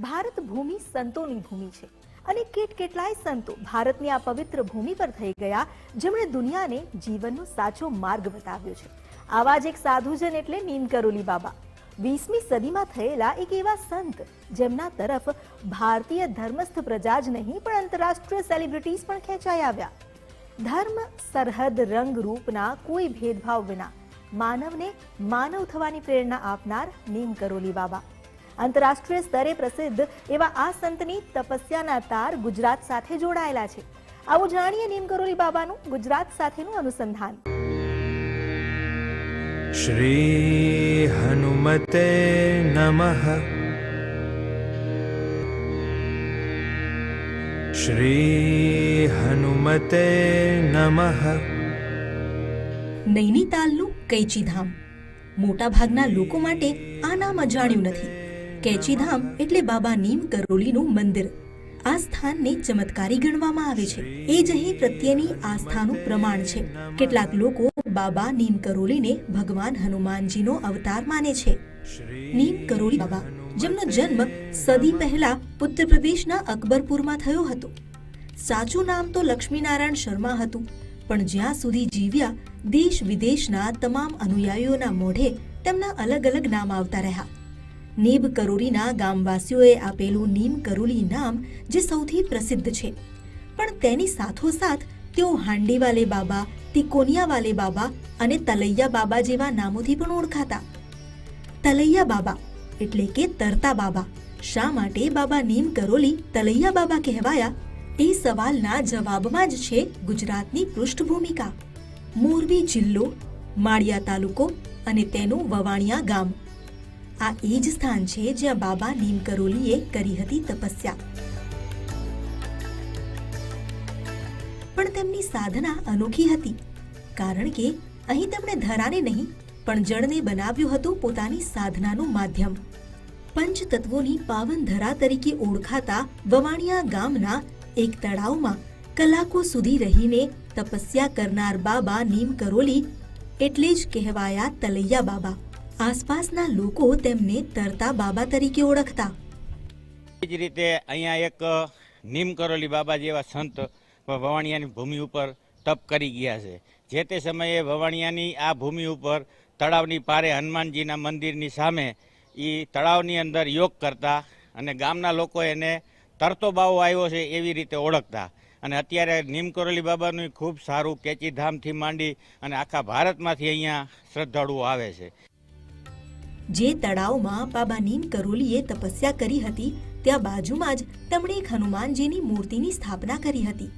ભારત ભૂમિ સંતોની ભૂમિ છે. અને કેટ કેટલાય સંતો ભારતની આ પવિત્ર ભૂમિ પર થઈ ગયા, જેમણે દુનિયાને જીવનનો સાચો માર્ગ બતાવ્યો છે. આવા જ એક સાધુજન એટલે નીમ કરોલી બાબા. વીસમી સદીમાં થયેલા એક એવા સંત, જેમના તરફ ભારતીય ધર્મસ્થ પ્રજા જ નહીં, પણ આંતરરાષ્ટ્રીય સેલિબ્રિટીઝ પણ ખેંચાઈ આવ્યા. ધર્મ, સરહદ, રંગ, રૂપના કોઈ ભેદભાવ વિના માનવને માનવ થવાની પ્રેરણા આપનાર નીમ કરોલી બાબા. આંતરરાષ્ટ્રીય સ્તરે પ્રસિદ્ધ એવા આ સંતની તપસ્યાના તાર ગુજરાત સાથે જોડાયેલા છે. આવું જાણીએ નીમકરોલી બાબાનું ગુજરાત સાથેનું અનુસંધાન. શ્રી હનુમતે નમઃ. શ્રી હનુમતે નમઃ. નૈનીતાલનું કૈચીધામ. મોટાભાગના લોકો માટે આ નામ અજાણ્યું નથી. કૈચીધામ એટલે બાબા નીમ કરોલીનું મંદિર. આ સ્થાનને ચમત્કારી ગણવામાં આવે છે. એ જ અહીં પ્રત્યેની આસ્થાનું પ્રમાણ છે. કેટલાક લોકો બાબા નીમ કરોલીને ભગવાન હનુમાનજીનો અવતાર માને છે. નીમ કરોલી બાબા, જેમનો જન્મ સદી પહેલા ઉત્તર પ્રદેશના અકબરપુરમાં થયો હતો. સાચું નામ તો લક્ષ્મીનારાયણ શર્મા હતું, પણ જ્યાં સુધી જીવ્યા, દેશ વિદેશના તમામ અનુયાયીઓના મોઢે તેમના અલગ અલગ નામ આવતા રહ્યા. નીબ કરોલીના ગામવાસીઓએ આપેલું નીમ કરોલી નામ જે સૌથી પ્રસિદ્ધ છે. પણ તેની સાથોસાથ તેઓ હાંડીવાલે બાબા, તિકોનિયાવાલે બાબા અને તલૈયા બાબા જેવા નામોથી પણ ઓળખાતા. તલૈયા બાબા એટલે કે તરતા બાબા. શા માટે બાબા નીમ કરોલી તલૈયા બાબા કહેવાયા? એ સવાલના જવાબમાં જ છે ગુજરાતની પૃષ્ઠભૂમિકા. મોરબી જિલ્લો, માળિયા તાલુકો અને તેનું વવાણિયા ગામ. આ એ જ સ્થાન છે જ્યાં બાબા નીમ કરોલીએ કરી હતી તપસ્યા. પણ તેમની સાધના અનોખી હતી, કારણ કે અહીં તેમણે ધરાને નહીં, પણ જળને બનાવ્યું હતું પોતાની સાધનાનું માધ્યમ. પંચતત્વોની પાવન ધરા તરીકે ઓળખાતા વવાણિયા ગામના એક તળાવમાં કલાકો સુધી રહીને તપસ્યા કરનાર બાબા નીમ કરોલી એટલે જ કહેવાયા તલૈયા બાબા. આસપાસના લોકો તેમને તરતા બાબા તરીકે ઓળખતા. એ જ રીતે અહીંયા એક નીમ કરોલી બાબા જેવા સંત વવાણિયાની ભૂમિ ઉપર તપ કરી ગયા છે. જે તે સમયે વવાણિયાની આ ભૂમિ ઉપર તળાવની પારે હનુમાનજીના મંદિરની સામે એ તળાવની અંદર યોગ કરતા અને ગામના લોકો એને તરતો બાવો આવ્યો છે એવી રીતે ઓળખતા. અને અત્યારે નીમકરોલી બાબાનું ખૂબ સારું કેચીધામથી માંડી અને આખા ભારતમાંથી અહીંયા શ્રદ્ધાળુઓ આવે છે. જે તળાવમાં બાબા નીમ કરોલીએ તપસ્યા કરી હતી, ત્યાં બાજુમાં જ તેમણે એક હનુમાનજીની મૂર્તિની સ્થાપના કરી હતી.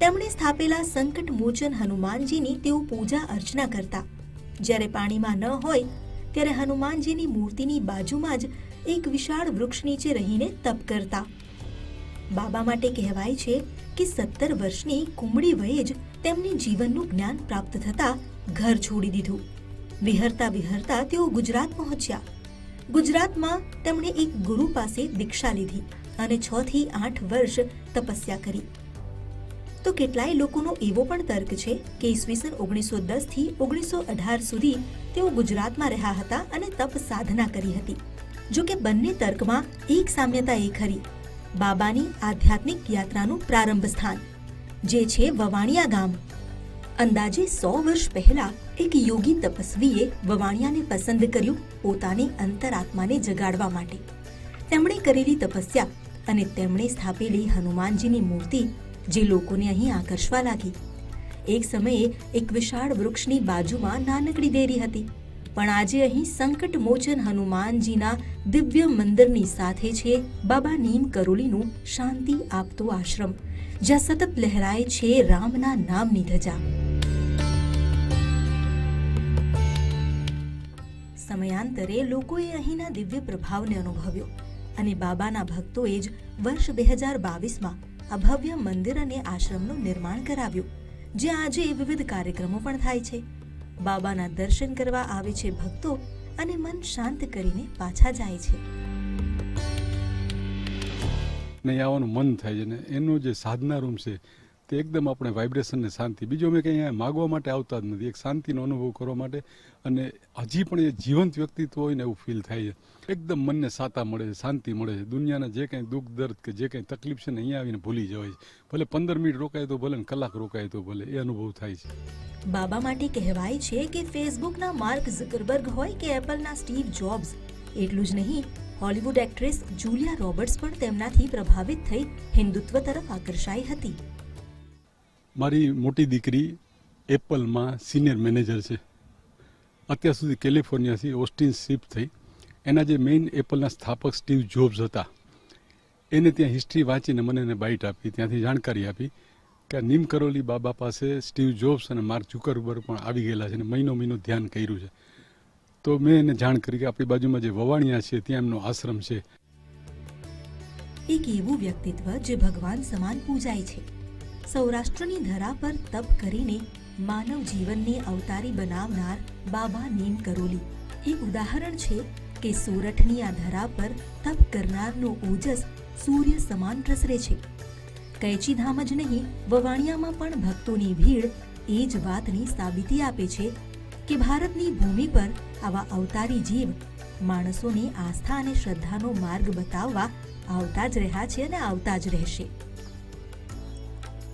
તેમણે સ્થાપેલા સંકટ મોચન હનુમાનજીની તેઓ પૂજા અર્ચના કરતા. જ્યારે પાણીમાં ન હોય, ત્યારે હનુમાનજીની મૂર્તિની બાજુમાં જ એક વિશાળ વૃક્ષ નીચે રહીને તપ કરતા. બાબા માટે કહેવાય છે કે સત્તર વર્ષની કુમળી વયે જ તેમને જીવનનું જ્ઞાન પ્રાપ્ત થતા ઘર છોડી દીધું. વિહરતા વિહરતા તેઓ ગુજરાત પહોંચ્યા. ગુજરાતમાં તેમણે એક ગુરુ પાસે દીક્ષા લીધી અને છ થી આઠ વર્ષ તપસ્યા કરી. તો કેટલાય લોકોનો એવો પણ તર્ક છે કે ઈસવીસન ઓગણીસો દસથી ઓગણીસો અઢાર સુધી તેઓ ગુજરાતમાં રહ્યા હતા અને તપ સાધના કરી હતી. જો કે બંને તર્કમાં એક સામ્યતા એ ખરી. બાબાની આધ્યાત્મિક યાત્રાનું પ્રારંભ સ્થાન, જે છે વવાણિયા ગામ. અંદાજે સો વર્ષ પહેલા એક યોગી તપસ્વીએ વવાણિયાને પસંદ કર્યું પોતાની અંતરાત્માને જગાડવા માટે. તેમણે કરેલી તપસ્યા અને તેમણે સ્થાપેલી હનુમાનજીની મૂર્તિ જે લોકોને અહીં આકર્ષવા લાગી. એક સમયે એક વિશાળ વૃક્ષની બાજુમાં નાનકડી દેરી હતી, પણ આજે અહીં સંકટ મોચન હનુમાનજીના દિવ્ય મંદિરની સાથે છે બાબા નીમ કરોલીનું શાંતિ આપતો આશ્રમ, જ્યાં સતત લહેરાય છે રામના નામની ધજા. સમયાંતરે લોકોએ અહીંના દિવ્ય પ્રભાવને અનુભવ્યો અને બાબાના ભક્તોએ જ વર્ષ બે હજાર બાવીસમાં આ મંદિર અને આશ્રમનું નિર્માણ કરાવ્યું, જે આજે વિવિધ કાર્યક્રમો પણ થાય છે. બાબાના દર્શન કરવા આવે છે ભક્તો અને મન શાંત કરીને પાછા જાય છે. નહીં આવવાનું મન થાય છે ને એનો જે સાધના રૂમ છે તે એકદમ આપણે વાઇબ્રેશનને શાંતિ. બીજું અમે કંઈ અહીંયા માગવા માટે આવતા જ નથી. એક શાંતિનો અનુભવ કરવા માટે અને હજી પણ એ જીવંત વ્યક્તિત્વ હોય ને એવું ફીલ થાય છે. એકદમ મનને સાતા મળે છે, શાંતિ મળે છે. દુનિયાના જે કંઈ દુઃખ, દર્દ કે જે કંઈ તકલીફ છે ને અહીંયા આવીને ભૂલી જવાય છે. ભલે પંદર મિનિટ રોકાય તો ભલે ને કલાક રોકાય તો ભલે, એ અનુભવ થાય છે. બાબા માટે કહેવાય છે કે ફેસબુકના માર્ક ઝકરબર્ગ હોય કે એપલના સ્ટીવ જોબ્સ. એટલું જ નહીં હોલિવૂડ એક્ટ્રેસ જુલિયા રોબર્ટ્સ પણ તેમનાથી પ્રભાવિત થઈ હિન્દુત્વ તરફ આકર્ષાઈ હતી. મારી મોટી દીકરી એપલમાં સિનિયર મેનેજર છે. અત્યાર સુધી કેલિફોર્નિયાથી ઓસ્ટિન શિફ્ટ થઈ. એના જે મેઇન એપલના સ્થાપક સ્ટીવ જોબ્સ હતા. એને ત્યાં હિસ્ટ્રી વાંચીને મને એને બાઇટ આપી. ત્યાંથી જાણકારી આપી કે નીમ કરોલી બાબા પાસે સ્ટીવ જોબ્સ અને માર્ક ઝુકરબર પણ આવી ગયેલા છે અને મહિનો મહિનો ધ્યાન કર્યું છે. તો મેં એને જાણ કરી કે આપણી બાજુમાં જે વવાણિયા છે ત્યાં એમનો આશ્રમ છે. એક એવું વ્યક્તિત્વ જે ભગવાન સમાન પૂજાય છે. સૌરાષ્ટ્રની ધરા પર તપ કરીને માનવ જીવનને અવતારી બનાવનાર બાબા નીમ કરોલી એ ઉદાહરણ છે કે સુરઠની આ ધરા પર તપ કરનારનો ઓજસ સૂર્ય સમાન પ્રસરે છે. કૈચીધામ જ નહીં, વવાણિયામાં પણ ભક્તોની ભીડ એ જ વાતની સાબિતી આપે છે કે ભારતની ભૂમિ પર આવા અવતારી જીવ માણસોને આસ્થા અને શ્રદ્ધાનો માર્ગ બતાવવા આવતા જ રહ્યા છે અને આવતા જ રહેશે.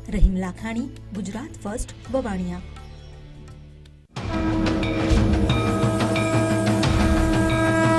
રહીમ લાખાણી ગુજરાત ફર્સ્ટ વવાણિયા